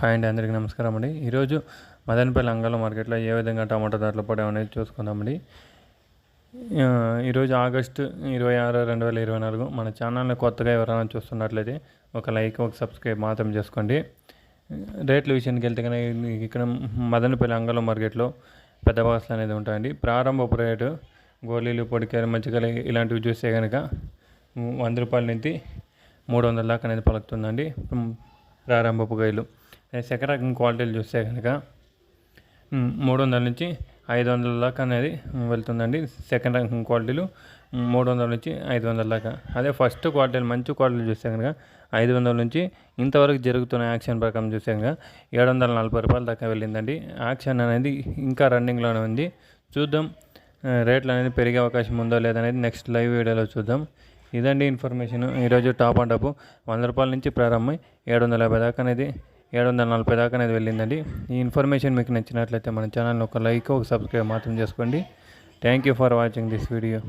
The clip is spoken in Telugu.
హాయ్ అండి అందరికీ నమస్కారం అండి. ఈరోజు మదనపల్లి అంగళ మార్కెట్లో ఏ విధంగా టమాటా ధరలు పడాయి అనేది చూసుకుందామండి. ఈరోజు ఆగస్టు ఇరవై ఆరు రెండు వేల ఇరవై నాలుగు మన ఛానల్ని కొత్తగా ఎవరైనా చూస్తున్నట్లయితే ఒక లైక్ ఒక సబ్స్క్రైబ్ మాత్రం చేసుకోండి. రేట్ల విషయానికి వెళ్తే కనుక ఇక్కడ మదనపల్లి అంగాల మార్కెట్లో పెద్ద బాక్స్లు అనేది ఉంటాయండి. ప్రారంభపు రేటు గోళీలు పొడికాయలు మజ్జిగలు ఇలాంటివి చూస్తే కనుక వంద రూపాయల నుంచి మూడు వందల దాకా అనేది పలుకుతుందండి. ప్రారంభపు గైలు. సెకండ్ రకం క్వాలిటీలు చూస్తే కనుక మూడు వందల నుంచి ఐదు వందల దాకా అనేది వెళ్తుందండి సెకండ్ రకం క్వాలిటీలు. మూడు వందల నుంచి ఐదు వందల దాకా. అదే ఫస్ట్ క్వాలిటీలు మంచి క్వాలిటీలు చూస్తే కనుక ఐదు వందల నుంచి ఇంతవరకు జరుగుతున్న యాక్షన్ ప్రకారం చూస్తే కనుక ఏడు వందల నలభై రూపాయల దాకా వెళ్ళిందండి. యాక్షన్ అనేది ఇంకా రన్నింగ్లోనే ఉంది. చూద్దాం రేట్లు అనేది పెరిగే అవకాశం ఉందో లేదనేది నెక్స్ట్ లైవ్ వీడియోలో చూద్దాం. ఇదండి ఇన్ఫర్మేషన్. ఈరోజు టాప్ అండ్ అప్ వంద రూపాయల నుంచి ప్రారంభమై ఏడు వందల యాభై దాకా అనేది ఏడు వందల నలభై దాకా అనేది వెళ్ళిందండి. ఈ ఇన్ఫర్మేషన్ మీకు నచ్చినట్లయితే మన ఛానల్ని ఒక లైక్ ఒక సబ్స్క్రైబ్ మాత్రం చేసుకోండి. Thank you for watching this video